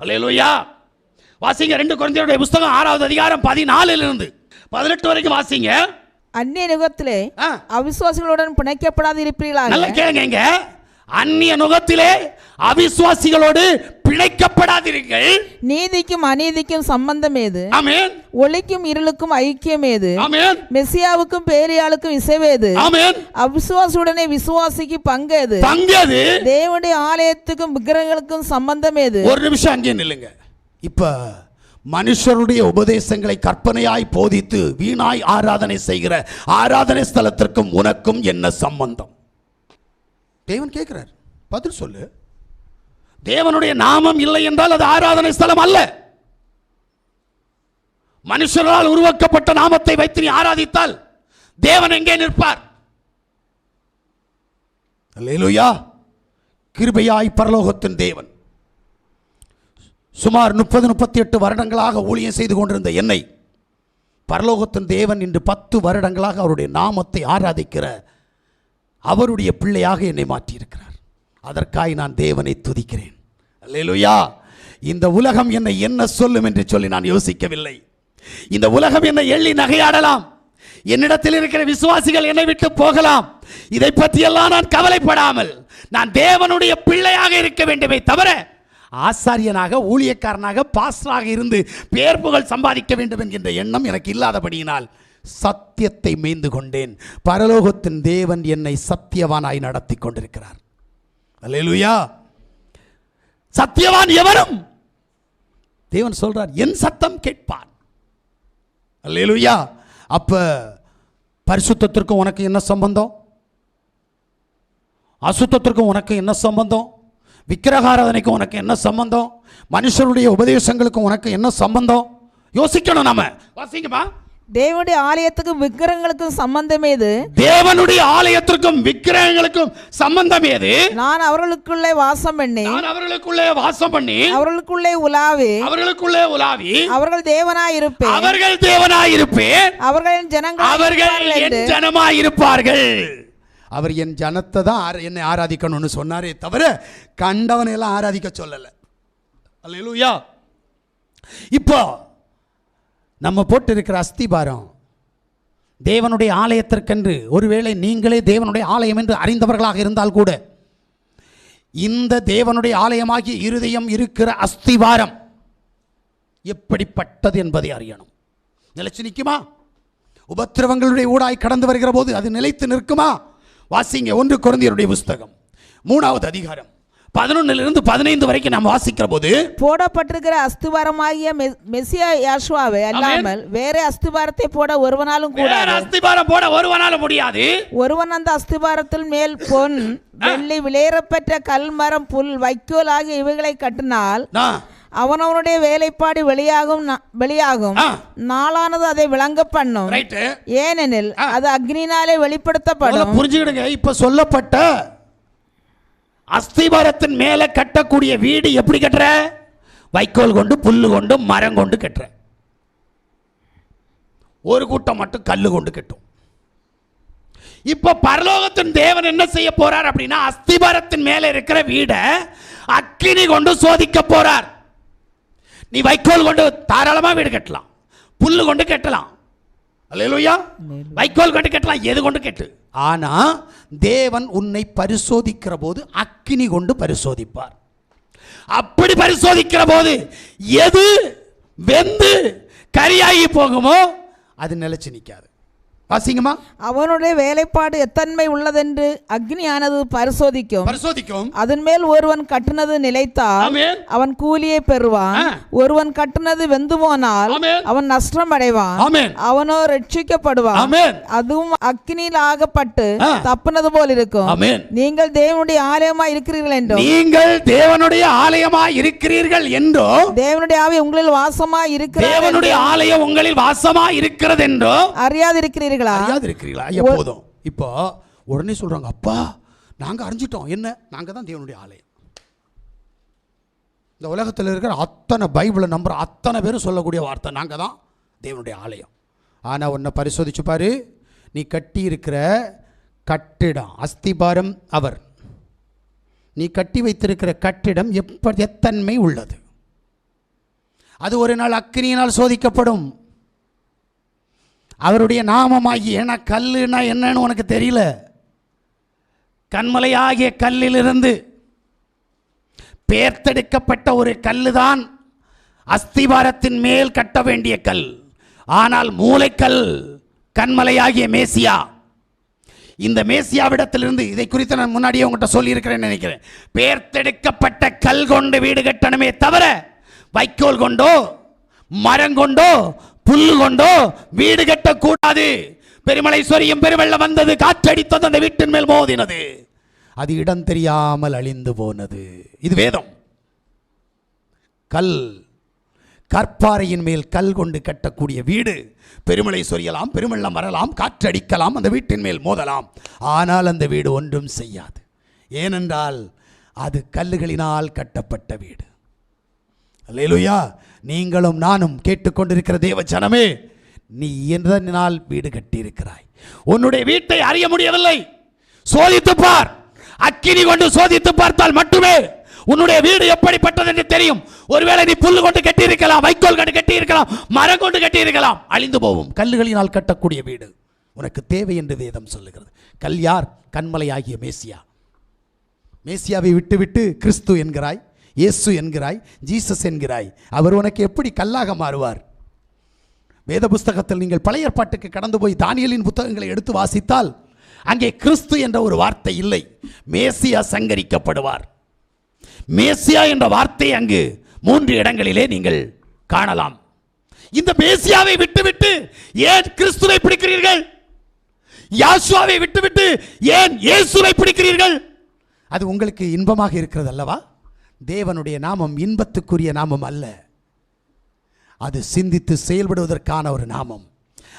அல்லேலூயா வாசிங்க ரெண்டு குழந்தையுடைய புஸ்தகம் ஆறாவது அதிகாரம் பதினாலுல இருந்து பதினெட்டு வரைக்கும் வாசிங்க. அந்நிய நுகத்திலே ஆ. அவிசுவாசிகளுடன் பிணைக்கப்படாது நல்லா இருப்பீர்களாக கேளுங்க அந்நிய நுகத்திலே அவிசுவாசிகளோடு பிணைக்கப்படாதீர்கள் நீதிக்கும் அநீதிக்கும் சம்பந்தம் ஏது? ஆமென். ஒளிக்கும் இருளுக்கும் ஐக்கியம் ஏது? ஆமென். மெசியாவுக்கும் பேரியாளுக்கும் இசைவேது ஆமென். அவிசுவாசுடனே விசுவாசிக்கு பங்கேது பங்கது தேவனுடைய ஆலயத்துக்கும் விக்கிரகங்களுக்கும் சம்பந்தம் ஏது? ஒரு நிமிஷம் அங்கே நில்லுங்க. இப்ப மனுஷருடைய உபதேசங்களை கற்பனையாய் போதித்து வீணாய் ஆராதனை செய்கிற ஆராதனை ஸ்தலத்திற்கும் உனக்கும் என்ன சம்பந்தம்? தேவன் கேட்கிறார். பதில் சொல்லு. தேவனுடைய நாமம் இல்லை என்றால் அது ஆராதனை ஸ்தலம் அல்ல. மனுஷரால் உருவாக்கப்பட்ட நாமத்தை வைத்து நீ ஆராதித்தால் தேவன் எங்கே நிற்பார்? அல்லேலூயா. கிருபையாய் பரலோகத்தின் தேவன். சுமார் முப்பது முப்பத்தி எட்டு வருடங்களாக ஊழியம் செய்து கொண்டிருந்த என்னை பரலோகத்தின் தேவன் இன்று பத்து வருடங்களாக அவருடைய நாமத்தை ஆராதிக்கிற அவருடைய பிள்ளையாக என்னை மாற்றியிருக்கிறார். அதற்காய் நான் தேவனை துதிக்கிறேன். அல்லேலூயா. இந்த உலகம் என்னை என்ன சொல்லும் என்று சொல்லி நான் யோசிக்கவில்லை. இந்த உலகம் என்னை எள்ளி நகையாடலாம். என்னிடத்தில் இருக்கிற விசுவாசிகள் என்னை விட்டு போகலாம். இதை பற்றியெல்லாம் நான் கவலைப்படாமல் நான் தேவனுடைய பிள்ளையாக இருக்க வேண்டுமே தவிர ஆசாரியனாக ஊழியக்காரனாக பாஸ்டராக இருந்து பேர் புகழ் சம்பாதிக்க வேண்டும் என்கின்ற எண்ணம் எனக்கு இல்லாதபடியினால் சத்தியத்தை மீந்து கொண்டேன். பரலோகத்தின் தேவன் என்னை சத்தியவானாய் நடத்தி கொண்டிருக்கிறார். அல்லேலுயா. சத்தியவான் எவரும் தேவன் சொல்றார் என் சத்தம் கேட்பான். அல்லேலுயா. அப்ப பரிசுத்தத்திற்கும் உனக்கு என்ன சம்பந்தம்? அசுத்தத்திற்கும் உனக்கு என்ன சம்பந்தம்? விக்கிரகாராதனைக்கும் உனக்கு என்ன சம்பந்தம்? மனுஷருடைய உபதேசங்களுக்கும் உனக்கு என்ன சம்பந்தம்? யோசிக்கணும் நாம. வாசிங்கம்மா தேவனுடைய ஆலயத்துக்கும் விக்கிரகங்களுக்கும் சம்பந்தம் ஏது தேவனுடைய ஆலயத்திற்கும் விக்கிரகங்களுக்கும் சம்பந்தம் ஏது நான் அவர்களுக்குள்ளே வாசம் பண்ணி நான் அவர்களுக்குள்ளே வாசம் பண்ணி அவர்களுக்குள்ளே உலாவி. அவர்களுக்குள்ளே உலாவி. அவர்கள் தேவனாய் இருப்பேன். அவர்கள் தேவனாயிருப்பேன் அவர்களின் ஜனங்கள் அவர்கள் என் ஜனமாயிருப்பார்கள் அவர் என் ஜனத்தை தான் என்னை ஆராதிக்கணும்னு சொன்னாரே தவிர கண்டவனை எல்லாம் ஆராதிக்க சொல்லல. அல்லேலூயா. இப்போ நம்ம போட்டு இருக்கிற அஸ்திபாரம். தேவனுடைய ஆலயத்திற்கென்று ஒருவேளை நீங்களே தேவனுடைய ஆலயம் என்று அறிந்தவர்களாக இருந்தால் கூட இந்த தேவனுடைய ஆலயமாகிய இருதயம் இருக்கிற அஸ்திவாரம் எப்படிப்பட்டது என்பதை அறியணும். நிலைச்சு நிற்குமா உபத்திரவங்களுடைய ஊடாய் கடந்து வருகிற போது அது நிலைத்து நிற்குமா? வாசிங்க ஒன்று குழந்தையருடைய புஸ்தகம் மூணாவது அதிகாரம். பதினொன்னிலிருந்து பதினைந்து வரைக்கும் நாம் வாசிக்கிற போது போடப்பட்டிருக்கிற அஸ்திவாரமாகிய மெசியா யாஷுவாவை அல்லாமல் வேற அஸ்திவாரத்தை போட ஒருவனாலும் வேற கூடாது. அஸ்திபாரம் போட ஒருவனால முடியாது. ஒருவன் அந்த அஸ்திபாரத்தில் மேல் பொன் வெள்ளி விலையேறப்பெற்ற கல்மரம் புல் வைக்கோல் ஆகிய இவைகளை கட்டினால் அவனவனுடைய வேலைப்பாடு வெளியாகும் வெளியாகும். நாளானது அதை விளங்க பண்ணும். ஏனெனில் அது அக்னினாலே வெளிப்படுத்தப்படும். புரிஞ்சுக்கிடுங்க. இப்ப சொல்லப்பட்ட அஸ்திபாரத்தின் மேல கட்டக்கூடிய வீடு எப்படி கட்டுற? வைக்கோல் கொண்டு புல்லு கொண்டு மரம் கொண்டு கட்டுற. ஒரு கூட்டம் மட்டும் கல்லு கொண்டு கட்டும். இப்ப பரலோகத்தின் தேவன் என்ன செய்ய போறார் அப்படின்னா அஸ்திபாரத்தின் மேல இருக்கிற வீடை அக்கினி கொண்டு சோதிக்க போறார். நீ வைக்கோல் கொண்டு தாராளமா வீடு கட்டலாம். புல்லு கொண்டு கட்டலாம். அல்லேலூயா. வைக்கோல் கொண்டு கட்டலாம். எது கொண்டு கட்டு? ஆனால் தேவன் உன்னை பரிசோதிக்கிற போது அக்கினி கொண்டு பரிசோதிப்பார். அப்படி பரிசோதிக்கிற போது எது வெந்து கரியாகி போகுமோ அது நிலைச்சு நிற்காது வாசிங்கம்மா அவனுடைய வேலைப்பாடு எத்தன்மை உள்ளதென்று அக்னியானது பரிசோதிக்கும் பரிசோதிக்கும் அதன் மேல் ஒருவன் கட்டுனது நிலைத்தால். அவன் கூலியை பெறுவான். ஒருவன் கட்டுனது வெந்து போனால். அவன் நஷ்டம் அடைவான். அவனோ ரட்சிக்கப்படுவான். அதுவும் அக்னியில் ஆகப்பட்டு. தப்புனது போல் இருக்கும். நீங்கள் தேவனுடைய ஆலயமா இருக்கிறீர்கள் என்றும் நீங்கள் தேவனுடைய ஆலயமாய் இருக்கிறீர்கள் என்றோ தேவனுடைய ஆவி உங்களில் வாசமா இருக்கிறார் தேவனுடைய ஆலயம் உங்களில் வாசமா இருக்கிறது என்றோ அறியாதிருக்கிறீர்களா அறியாது இருக்கிறீங்களா ஐயா போதும். இப்போ உடனே சொல்றாங்க அப்பா நாங்க அறிஞ்சிட்டோம். என்ன? நாங்க தான் தேவனுடைய ஆலயம். இந்த உலகத்தில் இருக்கிற அத்தனை பைபிளை நம்புற அத்தனை பேரும் சொல்லக்கூடிய வார்த்தை நாங்க தான் தேவனுடைய ஆலயம். ஆனா உன்னை பரிசோதிச்சு பாரு. நீ கட்டி இருக்கிற கட்டிடம் அஸ்திபாரம் அவர். நீ கட்டி வைத்திருக்கிற கட்டிடம் எப்ப எத்தன்மை உள்ளது? அது ஒரு நாள் அக்கினியினால் சோதிக்கப்படும். அவருடைய நாமமாகி ஏன்னா கல்லுன்னா என்னன்னு உனக்கு தெரியல? கண்மலையாகிய கல்லிலிருந்து பேர்த்தெடுக்கப்பட்ட ஒரு கல்லுதான் அஸ்திவாரத்தின் மேல் கட்ட வேண்டிய கல். ஆனால் மூளைக்கல் கண்மலையாகிய மேசியா. இந்த மேசியாவிடத்திலிருந்து இதை குறித்து நான் முன்னாடியே உங்கள்கிட்ட சொல்லியிருக்கிறேன்னு நினைக்கிறேன். பேர்த்தெடுக்கப்பட்ட கல் கொண்டு வீடு கட்டணுமே தவிர வைக்கோல் கொண்டோ மரம் கொண்டோ புல்லு கொண்டோ வீடு கட்டக்கூடாது. பெருமலை சொரியும் பெருவெள்ளம் வந்தது காற்றடித்தது அந்த வீட்டின் மேல் மோதினது. அது இடம் தெரியாமல் அழிந்து போனது. இது வேதம். கல் கற்பாறையின் மேல் கல் கொண்டு கட்டக்கூடிய வீடு. பெருமலை சொரியலாம் பெருமெள்ளம் வரலாம் காற்றடிக்கலாம் அந்த வீட்டின் மேல் மோதலாம். ஆனால் அந்த வீடு ஒன்றும் செய்யாது. ஏனென்றால் அது கல்லுகளினால் கட்டப்பட்ட வீடு. அல்லேலுயா! நீங்களும் நானும் கேட்டுக்கொண்டிருக்கிற தேவ ஜனமே நீ எதனால் வீடு கட்டியிருக்கிறாய். உன்னுடைய வீட்டை அறிய முடியவில்லை. சோதித்துப் பார். அக்கினி கொண்டு சோதித்து பார்த்தால் மட்டுமே உன்னுடைய வீடு எப்படிப்பட்டது என்று தெரியும். ஒருவேளை நீ புல்லு கொண்டு கட்டியிருக்கலாம் வைக்கோல் கொண்டு கட்டியிருக்கலாம் மரம் கொண்டு கட்டியிருக்கலாம். அழிந்து போகும் கல்லுகளினால் கட்டக்கூடிய வீடு உனக்கு தேவை என்று வேதம் சொல்லுகிறது. கல் யார் கண்மலையாகிய மேசியா. மேசியாவை விட்டுவிட்டு கிறிஸ்து என்கிறாய். இயேசு என்கிறாய் ஜீசஸ் என்கிறாய். அவர் உனக்கு எப்படி கல்லாக மாறுவார்? வேத புஸ்தகத்தில் நீங்கள் பழைய ஏற்பாட்டுக்கு கடந்து போய் தானியலின் புத்தகங்களை எடுத்து வாசித்தால் அங்கே கிறிஸ்து என்ற ஒரு வார்த்தை இல்லை. மேசியா சங்கரிக்கப்படுவார். மேசியா என்ற வார்த்தை அங்கு மூன்று இடங்களிலே நீங்கள் காணலாம். இந்த மேசியாவை விட்டுவிட்டு ஏன் கிறிஸ்துவை பிடிக்கிறீர்கள்? யாசுவாவை விட்டுவிட்டு ஏன் இயேசுவை பிடிக்கிறீர்கள்? அது உங்களுக்கு இன்பமாக இருக்கிறது அல்லவா தேவனுடைய நாமம் இன்பத்துக்குரிய நாமம் அல்ல. அது சிந்தித்து செயல்படுவதற்கான ஒரு நாமம்.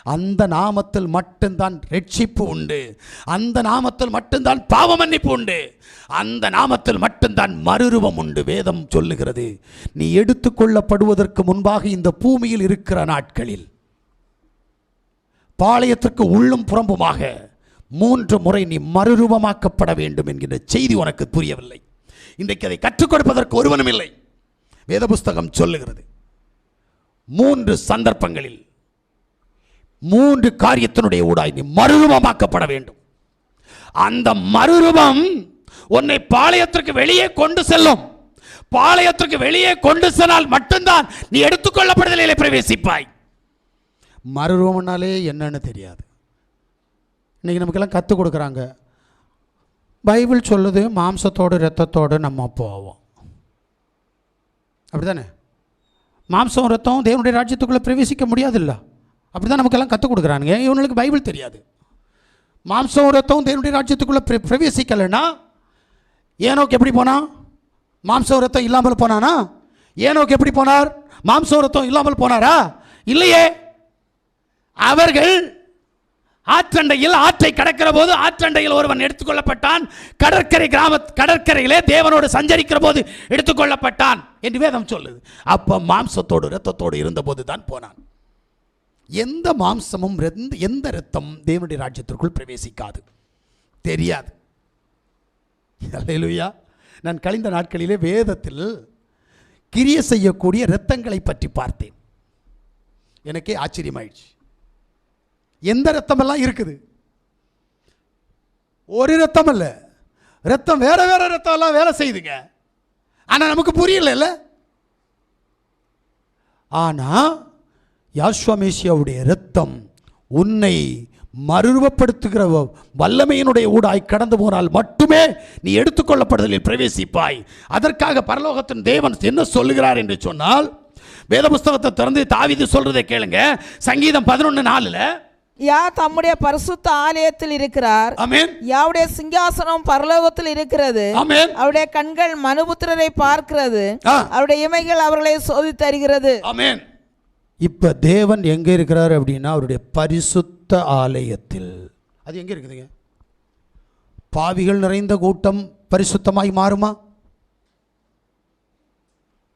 அந்த நாமத்தில் மட்டும்தான் ரட்சிப்பு உண்டு. அந்த நாமத்தில் மட்டும்தான் பாவ மன்னிப்பு உண்டு. அந்த நாமத்தில் மட்டும்தான் மறுரூபம் உண்டு. வேதம் சொல்லுகிறது நீ எடுத்துக்கொள்ளப்படுவதற்கு முன்பாக இந்த பூமியில் இருக்கிற நாட்களில் பாளையத்திற்கு உள்ளும் புறம்புமாக மூன்று முறை நீ மறுரூபமாக்கப்பட வேண்டும் என்கின்ற செய்தி உனக்கு புரியவில்லை. இன்றைக்கு அதை கற்றுக் கொடுப்பதற்கு ஒருவனும் இல்லை. வேத புஸ்தகம் சொல்லுகிறது. மூன்று சந்தர்ப்பங்களில் மூன்று காரியத்தினுடைய ஊடாய் நீ மறுரூபமாக்கப்பட வேண்டும். அந்த மறுரூபம் உன்னை பாளையத்திற்கு வெளியே கொண்டு செல்லும். பாளையத்திற்கு வெளியே கொண்டு சென்றால் மட்டும்தான் நீ எடுத்துக்கொள்ளப்படுதலிலே பிரவேசிப்பாய். மறுரூபம்னாலே என்னன்னு தெரியாது. இன்னைக்கு நமக்கெல்லாம் கற்றுக் கொடுக்குறாங்க. பைபிள் சொல்லுது மாம்சத்தோடு ரத்தத்தோடு நம்ம போவோம். அப்படிதானே? மாம்சம் ரத்தம் தேவனுடைய ராஜ்யத்துக்குள்ளே பிரவேசிக்க முடியாதுல்ல. அப்படி தான் நமக்கெல்லாம் கற்றுக் கொடுக்குறானுங்க. இவனுக்கு பைபிள் தெரியாது. மாம்சம் ரத்தம் தேவனுடைய ராஜ்யத்துக்குள்ளே பிர பிரவேசிக்கலைன்னா ஏனோக்கு எப்படி போனான் மாம்சம் ரத்தம் இல்லாமல் போனானா? ஏனோக்கு எப்படி போனார்? மாம்சம் ரத்தம் இல்லாமல் போனாரா? இல்லையே. அவர்கள் ஆற்றண்டையில் ஆற்றை கடக்கிற போது ஆற்றண்டையில் ஒருவன் எடுத்துக்கொள்ளப்பட்டான். கடற்கரை கிராம கடற்கரையிலே தேவனோடு சஞ்சரிக்கிற போது எடுத்துக்கொள்ளப்பட்டான் என்று வேதம் சொல்லுது. அப்ப மாம்சத்தோடு இரத்தத்தோடு இருந்தபோது தான் போனான். எந்த மாம்சமும் எந்த எந்த இரத்தம் தேவனுடைய ராஜ்யத்திற்குள் பிரவேசிக்காது. தெரியாது. அல்லேலூயா நான் கழிந்த நாட்களிலே வேதத்தில் கிரிய செய்யக்கூடிய இரத்தங்களை பற்றி பார்த்தேன். எனக்கே ஆச்சரியமாயிடுச்சு. எந்த ரத்தமெல்லாம் இருக்குது? ஒரு ரத்தம் அல்ல ரத்தம் வேற வேற ரத்தம் எல்லாம் வேலை செய்யுதுங்க. ஆனால் நமக்கு புரியல ஆனால் யாஸ்வமேசியாவுடைய ரத்தம் உன்னை மறுரூபப்படுத்துகிற வல்லமையினுடைய ஊடாய் கடந்து போனால் மட்டுமே நீ எடுத்துக்கொள்ளப்படுதலில் பிரவேசிப்பாய். அதற்காக பரலோகத்தின் தேவன் என்ன சொல்லுகிறார் என்று சொன்னால் வேத புஸ்தகத்தை திறந்து தாவிது சொல்றதை கேளுங்க. சங்கீதம் பதினொன்று நாலில் யா தம்முடைய பரிசுத்த ஆலயத்தில் இருக்கிறார். ஆமென் யாவுடைய சிங்காசனம் பரலோகத்தில் இருக்கிறது. ஆமென் அவருடைய கண்கள் மனுபுத்திரரை பார்க்கிறது. அவருடைய இமைகள் அவர்களை சோதித்தருகிறது ஆமென் இப்ப தேவன் எங்க இருக்கிறார் அப்படின்னா அவருடைய பரிசுத்த ஆலயத்தில். அது எங்க இருக்குதுங்க? பாவிகள் நிறைந்த கூட்டம் பரிசுத்தமாய் மாறுமா?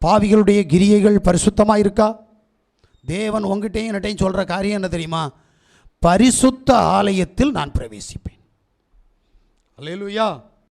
பாவிகளுடைய கிரியைகள் பரிசுத்தமாய் இருக்கா தேவன் உங்ககிட்டயும் என்னட்டையும் சொல்ற காரியம் என்ன தெரியுமா? பரிசுத்த ஆலயத்தில் நான் பிரவேசிப்பேன். அல்லேலூயா